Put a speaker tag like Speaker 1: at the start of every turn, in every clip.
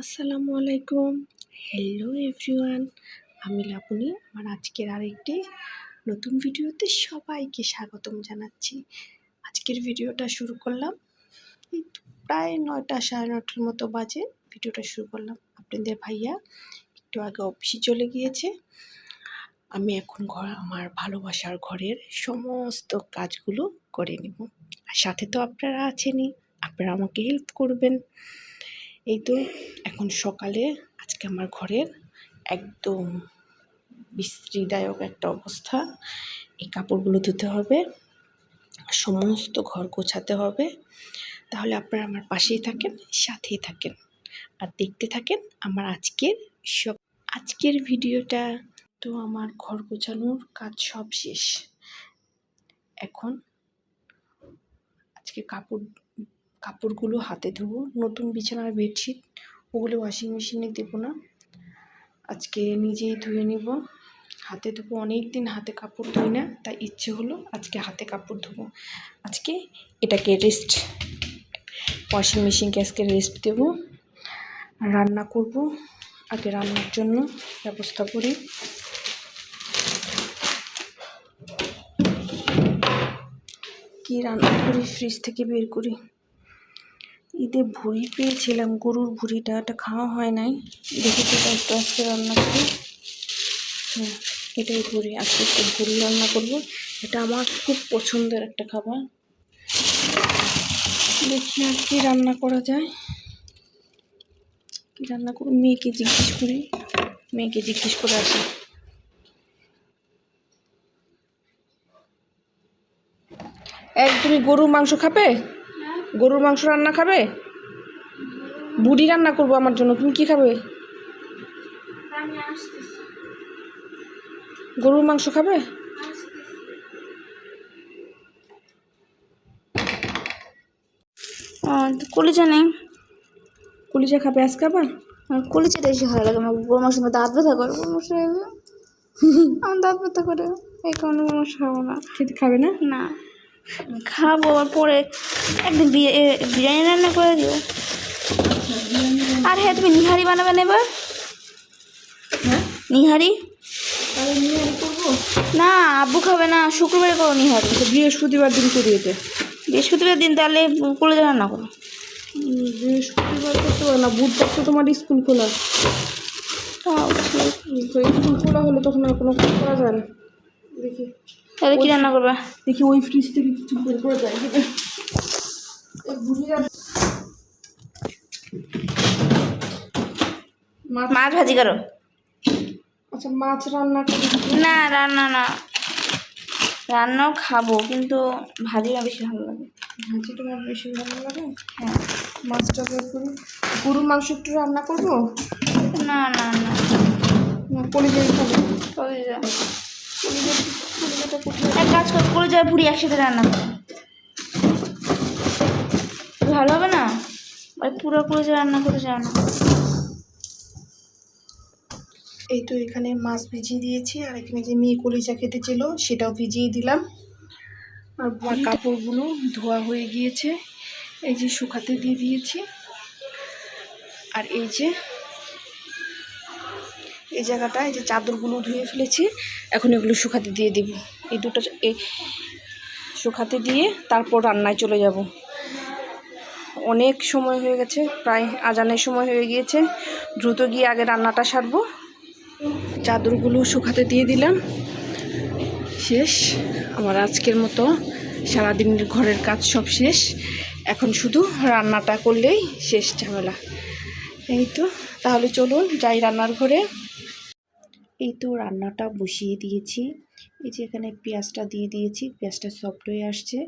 Speaker 1: আসসালামু আলাইকুম। Hello everyone আমি লাবণী। আমার আজকের আরেকটি নতুন ভিডিওতে সবাইকে স্বাগতম জানাচ্ছি। আজকের ভিডিওটা শুরু করলাম। প্রায় নয়টা সাড়ে নটার মতো বাজে ভিডিওটা শুরু করলাম। আপনাদের ভাইয়া একটু আগে অফিসে চলে গিয়েছে। আমি এখন ঘর আমার ভালোবাসার ঘরের সমস্ত কাজগুলো করে নেব। আর সাথে তো আপনারা আছেনই। আপনারা আমাকে হেল্প করবেন। এই তো এখন সকালে আজকে আমার ঘরের একদম বিশ্রীদায়ক একটা অবস্থা। এই কাপড়গুলো ধুতে হবে, সমস্ত ঘর গোছাতে হবে। তাহলে আপনারা আমার পাশেই থাকেন, সাথেই থাকেন। আর দেখতে থাকেন আমার আজকের সব, আজকের ভিডিওটা। তো আমার ঘর গোছানোর কাজ সব শেষ। এখন আজকে কাপড় কাপড়গুলো হাতে ধোবো, নতুন বিছানার বেডশিট, ওগুলো ওয়াশিং মেশিনে দেবো না। আজকে নিজেই ধুয়ে নিব। হাতে ধোবো অনেক দিন হাতে কাপড় ধুই না, তাই ইচ্ছে হলো আজকে হাতে কাপড় ধোবো। আজকে এটাকে রেস্ট ওয়াশিং মেশিনকে আজকে রেস্ট দেবো। রান্না করব, আগে রান্নার জন্য ব্যবস্থা করি। কি রান্না করি ফ্রিজ থেকে বের করি। ঈদে ভুড়ি পেয়েছিলাম, গরুর ভুড়িটা, এটা খাওয়া হয় নাই। দেখি একটু আজকে রান্না করি হ্যাঁ এটাই ভুড়ি, আজকে একটু ভুড়ি রান্না করব। এটা আমার খুব পছন্দের একটা খাবার। দেখি আর কি রান্না করা যায়। কি রান্না করব? মেয়েকে জিজ্ঞেস করি। মেয়েকে জিজ্ঞেস করে আসি। এক তুমি গরুর মাংস খাবে? গরুর মাংস রান্না খাবে? বুড়ি রান্না করব আমার জন্য তুমি কি খাবে? গরুর মাংস খাবে?
Speaker 2: কলিজা নেই।
Speaker 1: কলিজা খাবে আজকে আবার?
Speaker 2: কলিজাটা বেশি ভালো লাগে আমার গরু মাংস দাঁত ব্যথা করে গরু মাংস আমার দাঁত ব্যথা করে এই কারণে গরু মাংস খাব না।
Speaker 1: খেতে খাবে না?
Speaker 2: না। খাব আর পরে একদিন বিরিয়ানি রান্না করে দিও আর হ্যাঁ তুমি নিহারি বানাবে না এবার
Speaker 1: হ্যাঁ?
Speaker 2: নিহারি? না আব্বু খাবে না শুক্রবারে করো নিহারি।
Speaker 1: তো বৃহস্পতিবার দিন করিয়েছে
Speaker 2: বৃহস্পতিবার দিন তাহলে কলিজা রান্না করো।
Speaker 1: বৃহস্পতিবার করতে পারো না বুধবার তো তোমার স্কুল খোলা। স্কুল খোলা হলে তখন আর কোনো করা যায় না। দেখি।
Speaker 2: তাহলে কি রান্না করবে?
Speaker 1: দেখি ওই ফ্রিজ থেকে কিছু বের করে বুড়িরা মাছ
Speaker 2: মাছ ভাজি করো।
Speaker 1: আচ্ছা মাছ রান্না
Speaker 2: না রান্না না। রান্নাও খাব কিন্তু ভাজিটা বেশি ভালো লাগে।
Speaker 1: ভাজি তোমার বেশি ভালো লাগে?
Speaker 2: হ্যাঁ।
Speaker 1: মাছটা বের করি গরুর মাংস একটু রান্না করব?
Speaker 2: না না না।
Speaker 1: না কলিজাই খাব
Speaker 2: কলিজা এক কাজ কর কলিজা ভুড়ি একসাথে রান্না করো। ভালো হবে না? ওই পুরো কলিজা রান্না করে যাও না।
Speaker 1: এই তো এখানে মাছ ভিজিয়ে দিয়েছি আর এখানে যে মেয়ে কলিজা খেতে ছিল সেটাও ভিজিয়ে দিলাম। আর কাপড়গুলো ধোয়া হয়ে গিয়েছে এই যে শুকাতে দিয়ে দিয়েছি। আর এই যে এই জায়গাটা, এই যে চাদরগুলো ধুয়ে ফেলেছি, এখন এগুলো শুকাতে দিয়ে দিব। এই দুটো এই শুকাতে দিয়ে তারপর রান্নায় চলে যাব। অনেক সময় হয়ে গেছে, প্রায় আজানের সময় হয়ে গিয়েছে। দ্রুত গিয়ে আগে রান্নাটা সারবো। চাদরগুলো শুকাতে দিয়ে দিলাম। শেষ। আমার আজকের মতো সারাদিনের ঘরের কাজ সব শেষ। এখন শুধু রান্নাটা করলেই শেষ ঝামেলা। এই তো, তাহলে চলুন যাই রান্নার ঘরে। এই তো রান্নাটা বসিয়ে দিয়েছি। এই যে এখানে পেঁয়াজটা দিয়ে দিয়েছি, পেঁয়াজটা সফট হয়ে আসছে।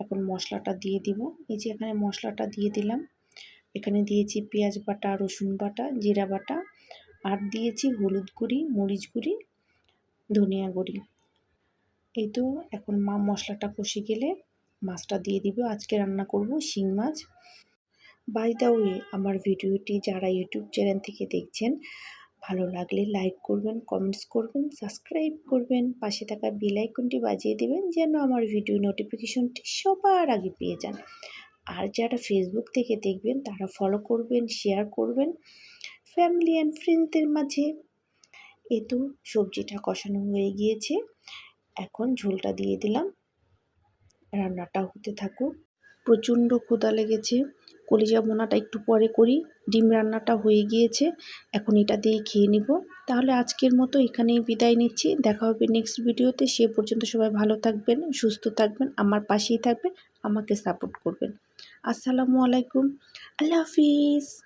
Speaker 1: এখন মশলাটা দিয়ে দিব। এই যে এখানে মশলাটা দিয়ে দিলাম। এখানে দিয়েছি পেঁয়াজ বাটা, রসুন বাটা, জিরা বাটা আর দিয়েছি হলুদ গুঁড়ি, মরিচ গুঁড়ি, ধনিয়া গুঁড়ি। এই তো এখন মা মশলাটা কষে গেলে মাছটা দিয়ে দিব। আজকে রান্না করব শিং মাছ। বাই দা ওয়ে আমার ভিডিওটি যারা ইউটিউব চ্যানেল থেকে দেখছেন ভালো লাগলে লাইক করবেন কমেন্টস করবেন সাবস্ক্রাইব করবেন, পাশে থাকা বেল আইকনটি বাজিয়ে দেবেন যেন আমার ভিডিও নোটিফিকেশনটি সবার আগে পেয়ে যান। আর যারা ফেসবুক থেকে দেখবেন, তারা ফলো করবেন শেয়ার করবেন ফ্যামিলি অ্যান্ড ফ্রেন্ডসদের মাঝে। এ তো সবজিটা কষানো হয়ে গিয়েছে। এখন ঝোলটা দিয়ে দিলাম। রান্নাটা হতে থাকুক। প্রচণ্ড ক্ষুধা লেগেছে। কলিজা বোনাটা একটু পরে করি। ডিম রান্নাটা হয়ে গিয়েছে। এখন এটা দিয়ে খেয়ে নিব। তাহলে আজকের মতো এখানেই বিদায় নিচ্ছি। দেখা হবে নেক্সট ভিডিওতে। সে পর্যন্ত সবাই ভালো থাকবেন, সুস্থ থাকবেন, আমার পাশেই থাকবেন, আমাকে সাপোর্ট করবেন। আসসালামু আলাইকুম। আল্লাহ হাফিজ।